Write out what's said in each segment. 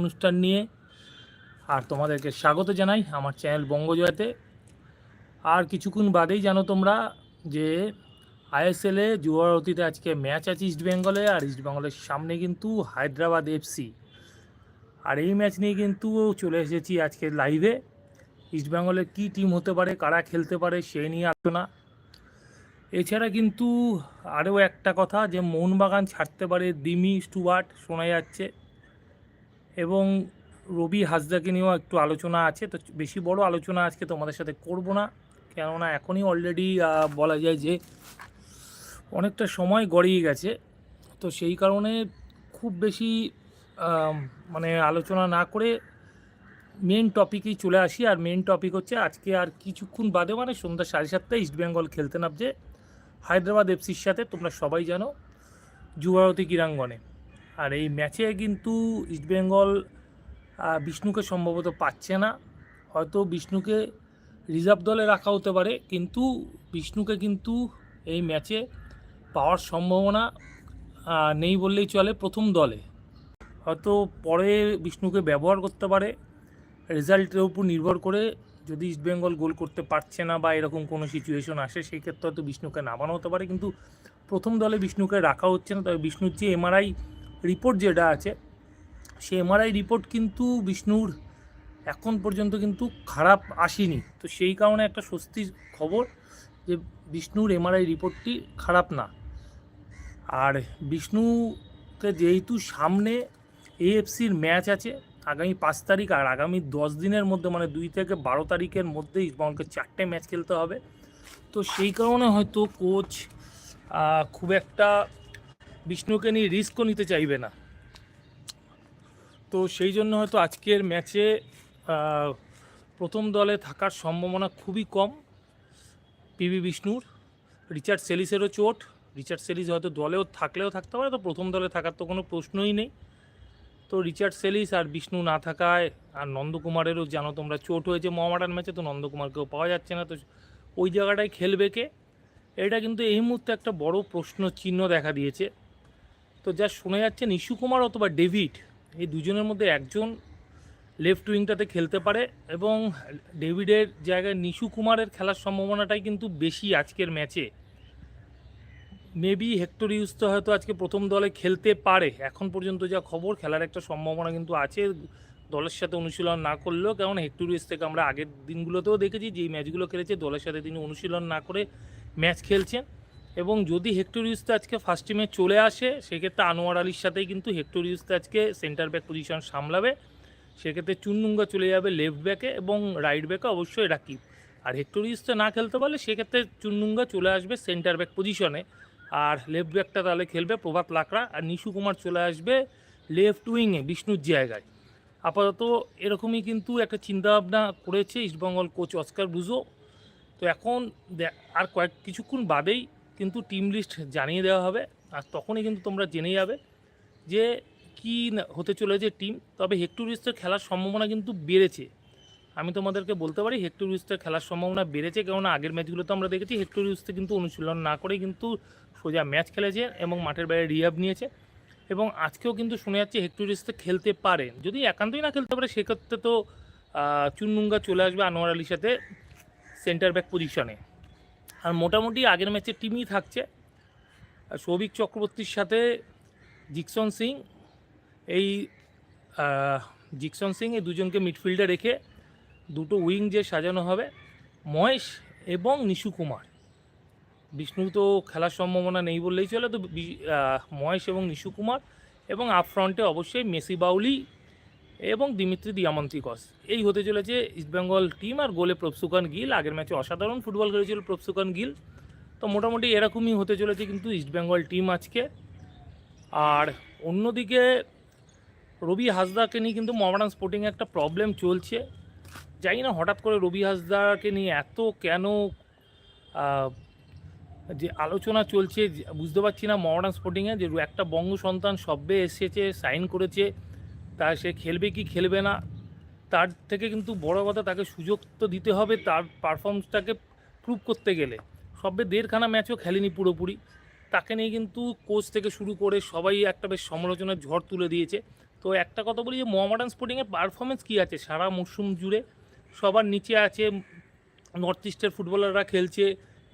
অনুষ্ঠান নিয়ে। আর তোমাদেরকে স্বাগত জানাই আমার চ্যানেল বঙ্গজয়তে। আর কিছুক্ষণ বাদেই জানো তোমরা যে আইএসএলে যুবভারতীতে আজকে ম্যাচ আছে ইস্ট বেঙ্গলে আর ইস্ট বেঙ্গলের সামনে কিন্তু হায়দ্রাবাদ এফসি আর এই ম্যাচ নিয়ে কিন্তু চলে এসেছি আজকে লাইভে ইস্ট বেঙ্গলের কী টিম হতে পারে, কারা খেলতে পারে সেই নিয়ে আলোচনা। এছাড়া কিন্তু আরও একটা কথা যে মোহনবাগান ছাড়তে পারে দিমি, স্টুয়ার্ট, শোনা যাচ্ছে। এবং রবি হাসদাকে নিয়েও একটু আলোচনা আছে। তো বেশি বড় আলোচনা আজকে তোমাদের সাথে করব না। কেননা এখনই অলরেডি বলা যায় যে অনেকটা সময় গড়িয়ে গেছে। তো সেই কারণে খুব বেশি মানে আলোচনা না করে মেন টপিকেই চলে আসি। আর মেন টপিক হচ্ছে আজকে আর কিছুক্ষণ বাদে মানে সন্ধ্যা সাড়ে সাতটায় ইস্টবেঙ্গল খেলতে নামছে হায়দ্রাবাদ এফসির সাথে। তোমরা সবাই জানো যুবভারতী ক্রীড়াঙ্গনে। আর এই ম্যাচে কিন্তু ইস্টবেঙ্গল বিষ্ণুকে সম্ভবত পাচ্ছে না। হয়তো বিষ্ণুকে রিজার্ভ দলে রাখা হতে পারে, কিন্তু বিষ্ণুকে কিন্তু এই ম্যাচে পাওয়ার সম্ভাবনা নেই বললেই চলে প্রথম দলে। হয়তো পরে বিষ্ণুকে ব্যবহার করতে পারে রেজাল্টের উপর নির্ভর করে যদি ইস্টবেঙ্গল গোল করতে পারছে না বা এরকম কোনো সিচুয়েশন আসে, সেই ক্ষেত্রে হয়তো বিষ্ণুকে নামানো হতে পারে, কিন্তু প্রথম দলে বিষ্ণুকে রাখা হচ্ছে না। তবে বিষ্ণুর যে এমআরআই রিপোর্ট যেটা আছে, সেই এমআরআই রিপোর্ট কিন্তু বিষ্ণুর এখন পর্যন্ত কিন্তু খারাপ আসেনি। তো সেই কারণে একটা স্বস্তির খবর যে বিষ্ণুর এমআরআই রিপোর্টটি খারাপ না। আর বিষ্ণুকে যেহেতু সামনে এএফসির ম্যাচ আছে, আগামী পাঁচ তারিখ আর আগামী দশ দিনের মধ্যে মানে দুই থেকে বারো তারিখের মধ্যে ইস্টবেঙ্গলকে চারটে ম্যাচ খেলতে হবে। তো সেই কারণে হয়তো কোচ খুব একটা বিষ্ণুকে নিয়ে রিস্কও নিতে চাইবে না। তো সেই জন্য হয়তো আজকের ম্যাচে প্রথম দলে থাকার সম্ভাবনা খুবই কম। পিবি বিষ্ণুর, রিচার্ড সেলিসেরও চোট। রিচার্ড সেলিস হয়তো দলেও থাকলেও থাকতে পারে, তো প্রথম দলে থাকার তো কোনো প্রশ্নই নেই। তো রিচার্ড সেলিস আর বিষ্ণু না থাকায়, আর নন্দকুমারেরও জানো তোমরা চোট হয়েছে মোহামেডান ম্যাচে তো নন্দকুমারকেও পাওয়া যাচ্ছে না। তো ওই জায়গাটায় খেলবে কে? এটা কিন্তু এই মুহূর্তে একটা বড় প্রশ্ন চিহ্ন দেখা দিয়েছে। তো যা শোনা যাচ্ছে, নিশু কুমার অথবা ডেভিড, এই দুজনের মধ্যে একজন লেফট উইংটাতে খেলতে পারে এবং ডেভিডের জায়গায় নিশু কুমারের খেলার সম্ভাবনাটাই কিন্তু বেশি আজকের ম্যাচে মেবি হেক্টর ইউজ তো হয়তো আজকে প্রথম দলে খেলতে পারে। এখন পর্যন্ত যা খবর, খেলার একটা সম্ভাবনা কিন্তু আছে। দলের সাথে অনুশীলন না করলেও কেমন হেক্টর ইউজ থেকে আমরা আগের দিনগুলোতেও দেখেছি যে ম্যাচগুলো খেলেছে, দলের সাথে তিনি অনুশীলন না করে ম্যাচ খেলছেন। এবং যদি হেক্টর ইউজতে আজকে ফার্স্ট টিমে চলে আসে, সেক্ষেত্রে আনোয়ার আলীর সাথেই কিন্তু হেক্টর ইউজতে আজকে সেন্টার ব্যাক পজিশন সামলাবে। সেক্ষেত্রে চুননুঙ্গা চলে যাবে লেফট ব্যাকে এবং রাইট ব্যাকে অবশ্যই রাকিব। আর হেক্টর ইউজতে না খেলতে পারলে সেক্ষেত্রে চুননুঙ্গা চলে আসবে সেন্টার ব্যাক পজিশনে আর লেফট ব্যাকটা তাহলে খেলবে প্রভাত লাকড়া আর নিশু কুমার চলে আসবে লেফট উইংয়ে বিষ্ণুর জায়গায়। আপাতত এরকমই কিন্তু একটা চিন্তাভাবনা করেছে ইস্টবেঙ্গল কোচ অস্কার ব্রুজো তো এখন আর কয়েক কিছুক্ষণ বাদেই কিন্তু টিম লিস্ট জানিয়ে দেওয়া হবে আর তখনই কিন্তু তোমরা জেনে যাবে যে কি হতে চলেছে টিম তবে হেক্টর ইউজের খেলার সম্ভাবনা কিন্তু বেড়েছে। আমি তোমাদেরকে বলতে পারি হেক্টর ইউজের খেলার সম্ভাবনা বেড়েছে কেননা আগের ম্যাচগুলোতে আমরা দেখেছি হেক্টর ইউজতে কিন্তু অনুশীলন না করেই কিন্তু সোজা ম্যাচ খেলেছে এবং মাঠের বাইরে রিহাব নিয়েছে। এবং আজকেও কিন্তু শোনা যাচ্ছে হেক্টর ইউজতে খেলতে পারে। যদি একান্তই না খেলতে পারে সেক্ষেত্রে তো আহ, চুননুঙ্গা চলে আসবে আনোয়ার আলীর সাথে সেন্টার ব্যাক পজিশনে আর মোটামুটি আগের ম্যাচের টিমই থাকছে। আর সৌভিক চক্রবর্তীর সাথে জিকসন সিং, এই জিকসন সিং এই দুজনকে মিডফিল্ডে রেখে দুটো উইং যে সাজানো হবে, মহেশ এবং নিশু কুমার। বিষ্ণু তো খেলার সম্ভাবনা নেই বললেই চলে, তো মহেশ এবং নিশু কুমার এবং আপ ফ্রন্টে অবশ্যই মেসি বাউলি এবং দিমিত্রি দিয়ামন্তিকস। এই হতে চলেছে ইস্টবেঙ্গল টিম আর গোলে প্রফসুকান গিল। আগের ম্যাচে অসাধারণ ফুটবল খেলেছিল প্রফসুকান গিল। তো মোটামুটি এরকমই হতে চলেছে কিন্তু ইস্টবেঙ্গল টিম আজকে। আর অন্যদিকে রবি হাসদাকে নিয়ে কিন্তু মোহামেডান স্পোর্টিংয়ে একটা প্রবলেম চলছে। জানি না হঠাৎ করে রবি হাসদাকে নিয়ে এত কেন যে আলোচনা চলছে বুঝতে পারছি না মোহামেডান স্পোর্টিংয়ে যে একটা বঙ্গ সন্তান সব্যে এসেছে সাইন করেছে। তা সে খেলবে কি খেলবে না, তার থেকে কিন্তু বড় কথা তাকে সুযোগ তো দিতে হবে তার পারফরমেন্সটাকে প্রুভ করতে গেলে। সবে দেড়খানা ম্যাচও খেলেনি পুরোপুরি। তাকে নিয়ে কিন্তু কোচ থেকে শুরু করে সবাই একটা বেশ সমালোচনার ঝড় তুলে দিয়েছে। তো একটা কথা বলি যে মোহামেডান স্পোর্টিংয়ের পারফরমেন্স কী আছে? সারা মরশুম জুড়ে সবার নিচে আছে নর্থ ইস্টের ফুটবলাররা খেলছে,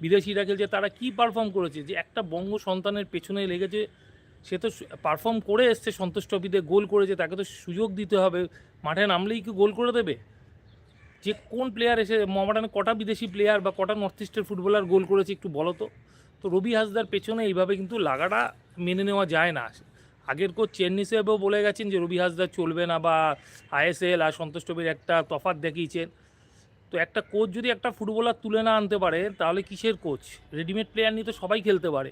বিদেশিরা খেলছে, তারা কি পারফর্ম করেছে? যে একটা বঙ্গ সন্তানের পেছনে লেগেছে সে তো পারফর্ম করে এসছে সন্তোষ ট্রফিতে গোল করেছে, তাকে তো সুযোগ দিতে হবে। মাঠে নামলেই কি গোল করে দেবে? যে কোন প্লেয়ার এসে মোহামেডানে কটা বিদেশি প্লেয়ার বা কটা নর্থ ইস্টের ফুটবলার গোল করেছে একটু বলো তো? তো রবি হাসদার পেছনে এইভাবে কিন্তু লাগাটা মেনে নেওয়া যায় না। আগের কোচ চেন্নি সাহেবও বলে গেছেন যে রবি হাসদার চলবে না বা আইএসএল আর সন্তোষ ট্রফির একটা তফাৎ দেখিয়েছেন। তো একটা কোচ যদি একটা ফুটবলার তুলে না আনতে পারে, তাহলে কিসের কোচ রেডিমেড প্লেয়ার নিয়ে তো সবাই খেলতে পারে।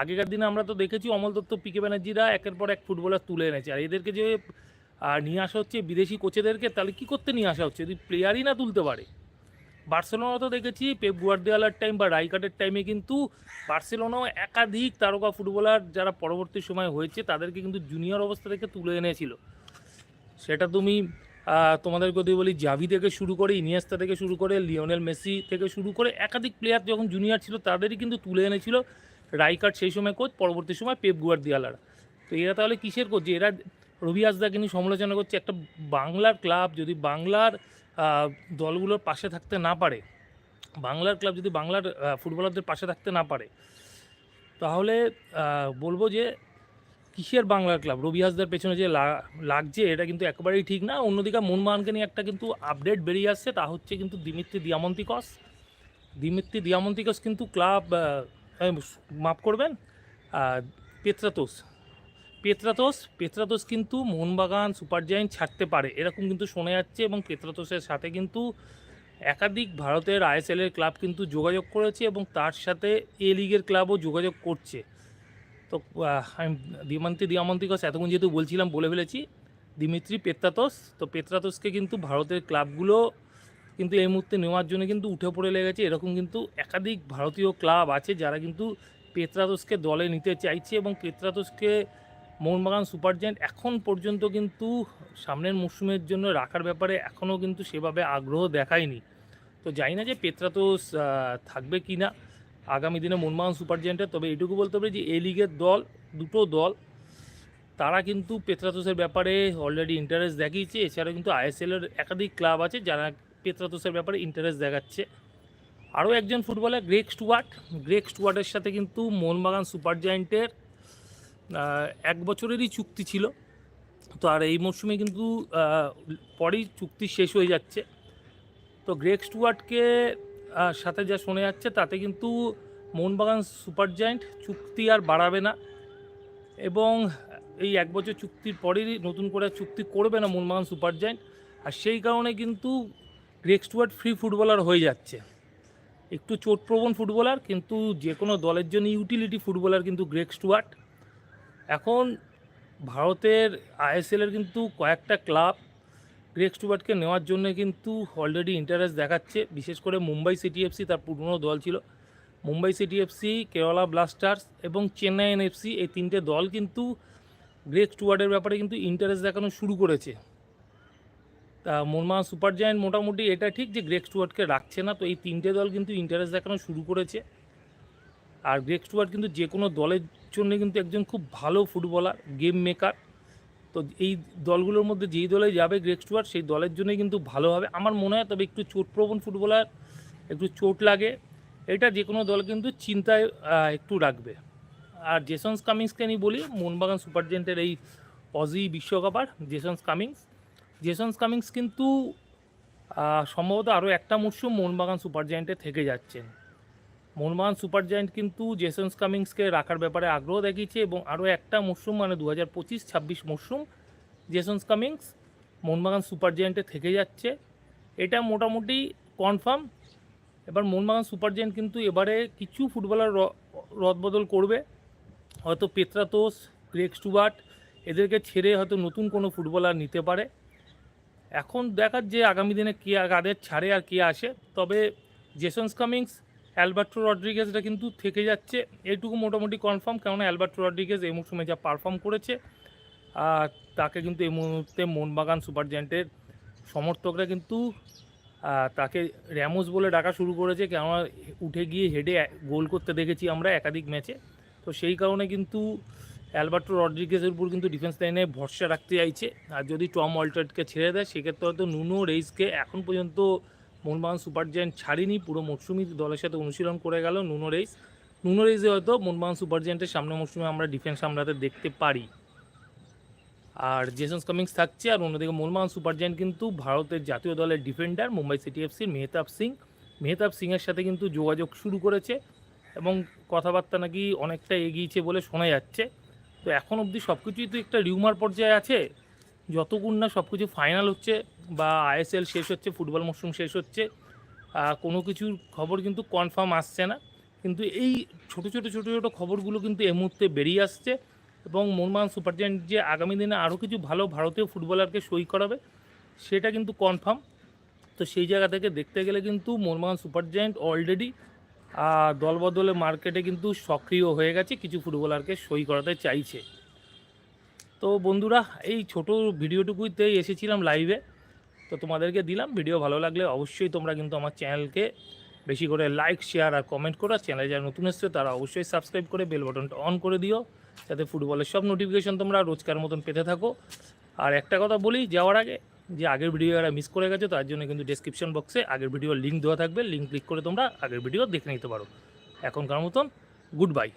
আগেকার দিনে আমরা তো দেখেছি অমল দত্ত পিকে ব্যানার্জিরা একের পর এক ফুটবলার তুলে এনেছে। আর এদেরকে যে নিয়ে আসা হচ্ছে বিদেশি কোচেদেরকে, তাহলে কী করতে নিয়ে আসা হচ্ছে? যদি প্লেয়ারই না তুলতে পারে। বার্সেলোনা তো দেখেছি পেপ গুয়ার্দিওয়ালার টাইম বা রাইকাটের টাইমে কিন্তু বার্সেলোনাও একাধিক তারকা ফুটবলার যারা পরবর্তী সময় হয়েছে, তাদেরকে কিন্তু জুনিয়র অবস্থা থেকে তুলে এনেছিল। সেটা তুমি তোমাদের যদি বলি জাভি থেকে শুরু করে ইনিয়েস্তা থেকে শুরু করে লিওনেল মেসি থেকে শুরু করে, একাধিক প্লেয়ার যখন জুনিয়র ছিল, তাদেরই কিন্তু তুলে এনেছিল। রাইকাট সেই সময় কোচ, পরবর্তী সময় পেপ গুয়ার্দিওয়ালারা তো এরা তাহলে কিসের কোচ? যে এরা রবি হাসদাকে নিয়ে সমালোচনা করছে, একটা বাংলার ক্লাব যদি বাংলার দলগুলোর পাশে থাকতে না পারে, বাংলার ক্লাব যদি বাংলার ফুটবলারদের পাশে থাকতে না পারে, তাহলে বলব যে কিসের বাংলার ক্লাব? রবি হাসদার পেছনে যে লাগছে, এটা কিন্তু একেবারেই ঠিক না। অন্যদিকে মোহনবাগানকে নিয়ে একটা কিন্তু আপডেট বেরিয়ে আসছে, তা হচ্ছে কিন্তু দিমিত্রি দিয়ামন্তিকস। দিমিত্রি দিয়ামন্তিকস কিন্তু ক্লাব মাফ করবেন? পেত্রাতোস পেত্রাতোস পেত্রাতোস কিন্তু মোহনবাগান সুপার জায়েন্ট ছাড়তে পারে। এরকম কিন্তু শোনা যাচ্ছে এবং পেত্রাতোসের সাথে কিন্তু একাধিক ভারতের আইএসএল এর ক্লাব কিন্তু যোগাযোগ করেছে এবং তার সাথে এ লিগের ক্লাবও যোগাযোগ করছে। তো আমি দিমান্তি দিয়ামন্তিকস এতক্ষণ যেহেতু বলছিলাম, বলে ফেলেছি। দিমিত্রি পেত্রাতোস তো পেত্রাতোসকে কিন্তু ভারতের ক্লাবগুলো কিন্তু এই মুহূর্তে নেওয়ার জন্য কিন্তু উঠে পড়ে লেগেছে। এরকম কিন্তু একাধিক ভারতীয় ক্লাব আছে যারা কিন্তু পেত্রাতোসকে দলে নিতে চাইছে এবং পেত্রাতোসকে মোহনবাগান সুপার জায়েন্ট এখন পর্যন্ত কিন্তু সামনের মরশুমের জন্য রাখার ব্যাপারে এখনও কিন্তু সেভাবে আগ্রহ দেখায়নি। তো জানি না যে পেত্রাতোস থাকবে কি না আগামী দিনে মোহনবাগান সুপার জায়েন্টে, তবে এটুকু বলতে হবে যে এ লিগের দল, দুটো দল, তারা কিন্তু পেত্রাতোসের ব্যাপারে অলরেডি ইন্টারেস্ট দেখিয়েছে। এছাড়া কিন্তু আইএসএলের একাধিক ক্লাব আছে যারা পেত্রাতোসের ব্যাপারে ইন্টারেস্ট দেখাচ্ছে। আরও একজন ফুটবলার গ্রেক স্টুয়ার্ট। গ্রেক স্টুয়ার্টের সাথে কিন্তু মোহনবাগান সুপার জায়েন্টের এক বছরেরই চুক্তি ছিল। তো আর এই মরশুমে কিন্তু পরেই চুক্তি শেষ হয়ে যাচ্ছে। তো গ্রেক স্টুয়ার্টকে সাথে যা শোনা যাচ্ছে, তাতে কিন্তু মোহনবাগান সুপার জায়েন্ট চুক্তি আর বাড়াবে না। এবং এই এক বছর চুক্তির পরেই নতুন করে চুক্তি করবে না মোহনবাগান সুপার জায়েন্ট। আর সেই কারণে কিন্তু গ্রেক স্টুয়ার্ট ফ্রি ফুটবলার হয়ে যাচ্ছে। একটু চোটপ্রবণ ফুটবলার কিন্তু যে কোনো দলের জন্য ইউটিলিটি ফুটবলার কিন্তু গ্রেক স্টুয়ার্ট এখন ভারতের আইএসএলের কিন্তু কয়েকটা ক্লাব গ্রেক স্টুয়ার্টকে নেওয়ার জন্য কিন্তু অলরেডি ইন্টারেস্ট দেখাচ্ছে। বিশেষ করে মুম্বাই সিটি এফসি তার পুরনো দল ছিল। Mumbai city FC Kerala blasters এবং চেন্নাই এনএফসি এই তিনটে দল কিন্তু গ্রেক স্টুয়ার্টের ব্যাপারে কিন্তু ইন্টারেস্ট দেখানো শুরু করেছে। তা মোহনবাগান সুপার জায়েন্ট মোটামুটি এটা ঠিক যে গ্রেক স্টুয়ার্টকে রাখছে না, তো এই তিনটে দল কিন্তু ইন্টারেস্ট দেখানো শুরু করেছে। আর গ্রেক স্টুয়ার্ট কিন্তু যে কোনো দলের জন্য কিন্তু একজন খুব ভালো ফুটবলার গেম মেকার তো এই দলগুলোর মধ্যে যেই দলে যাবে গ্রেক স্টুয়ার্ট, সেই দলের জন্যই কিন্তু ভালো হবে। আমার মনে হয় তবে একটু চোটপ্রবণ ফুটবলার, একটু চোট লাগে। এটা যে কোনো দল কিন্তু চিন্তায় একটু রাখবে। আর জেসন্স কামিংসকে আমি বলি মোহনবাগান সুপার জেন্টের এই অজি বিশ্বকাপার জেসন্স কামিংস। জেসন্স কামিংস কিন্তু সম্ভবত আরও একটা মরশুম মোহনবাগান সুপার জায়েন্টে থেকে যাচ্ছেন। মোহনবাগান সুপার জায়েন্ট কিন্তু জেসন্স কামিংসকে রাখার ব্যাপারে আগ্রহ দেখিয়েছে এবং আরও একটা মরশুম মানে দু হাজার পঁচিশ, ছাব্বিশ মরশুম জেসন্স কামিংস মোহনবাগান সুপার জায়েন্টে থেকে যাচ্ছে। এটা মোটামুটি কনফার্ম এবার মোহনবাগান সুপার জায়েন্ট কিন্তু এবারে কিছু ফুটবলার রদবদল করবে। হয়তো পেত্রাতোস গ্রেক স্টুবার্ট এদেরকে ছেড়ে হয়তো নতুন কোনো ফুটবলার নিতে পারে। এখন দেখার যে আগামী দিনে কে কাদের ছাড়ে আর কে আসে, তবে জেসন্স কামিংস অ্যালবার্টো রড্রিগেজটা কিন্তু থেকে যাচ্ছে। এইটুকু মোটামুটি কনফার্ম কেননা অ্যালবার্টো রড্রিগেজ এই মৌসুমে যা পারফর্ম করেছে, আর তাকে কিন্তু এই মুহূর্তে মোহনবাগান সুপার জায়েন্টের সমর্থকরা কিন্তু তাকে র্যামোস বলে ডাকা শুরু করেছে। কেননা উঠে গিয়ে হেডে গোল করতে দেখেছি আমরা একাধিক ম্যাচে তো সেই কারণে কিন্তু অ্যালবার্টো রড্রিগেজের উপর কিন্তু ডিফেন্স লাইনে ভরসা রাখতে চাইছে। আর যদি টম অল্টারকে ছেড়ে দেয়, সেক্ষেত্রে হয়তো নুনো রেইসকে এখন পর্যন্ত মোহনবাগান সুপার জায়ান্ট ছাড়িনি। পুরো মরশুমি দলের সাথে অনুশীলন করে গেল নুনো রেইস। নুনো রেইসে হয়তো মোহনবাগান সুপার জায়ান্টের সামনের মরশুমে আমরা ডিফেন্স সামলাতে দেখতে পারি। আর জেসন্স কামিংস থাকছে, আর অন্যদিকে মোহনবাগান সুপার জায়ান্ট কিন্তু ভারতের জাতীয় দলের ডিফেন্ডার মুম্বাই সিটি এফসির মেহতাব সিং। মেহতাব সিংয়ের সাথে কিন্তু যোগাযোগ শুরু করেছে এবং কথাবার্তা নাকি অনেকটা এগিয়েছে বলে শোনা যাচ্ছে। তো এখন অবধি সব কিছুই তো একটা রিউমার পর্যায়ে আছে। যতক্ষণ না সব কিছু ফাইনাল হচ্ছে বা আইএসএল শেষ হচ্ছে ফুটবল মরশুম শেষ হচ্ছে কোনো কিছুর খবর কিন্তু কনফার্ম আসছে না। কিন্তু এই ছোট ছোট ছোট ছোট খবরগুলো কিন্তু এই মুহূর্তে বেরিয়ে আসছে এবং মোহনবাগান সুপার জায়ান্ট যে আগামী দিনে আরও কিছু ভালো ভারতীয় ফুটবলারকে সই করাবে, সেটা কিন্তু কনফার্ম তো সেই জায়গা থেকে দেখতে গেলে কিন্তু মোহনবাগান সুপার জায়ান্ট অলরেডি দলবদলে মার্কেটে কিন্তু সক্রিয় হয়ে গেছে, কিছু ফুটবলারকে সই করাতে চাইছে। তো বন্ধুরা, এই ছোট ভিডিওটুকুতেই এসেছিলাম লাইভে তো তোমাদেরকে দিলাম, ভিডিও ভালো লাগলে অবশ্যই তোমরা কিন্তু আমার চ্যানেলকে বেশি করে লাইক শেয়ার আর কমেন্ট করো। চ্যানেলে যারা নতুন এসছে, তারা অবশ্যই সাবস্ক্রাইব করে বেল বাটনটা অন করে দিও, যাতে ফুটবলের সব নোটিফিকেশন তোমরা রোজকার মতন পেতে থাকো। আর একটা কথা বলি, যাওয়ার আগে যে আগের ভিডিও এরা মিস করে গেছে, তার জন্য কিন্তু ডিসক্রিপশন বক্সে আগের ভিডিওর লিঙ্ক দেওয়া থাকবে। লিঙ্ক ক্লিক করে তোমরা আগের ভিডিও দেখে নিতে পারো। এখনকার মতন গুড বাই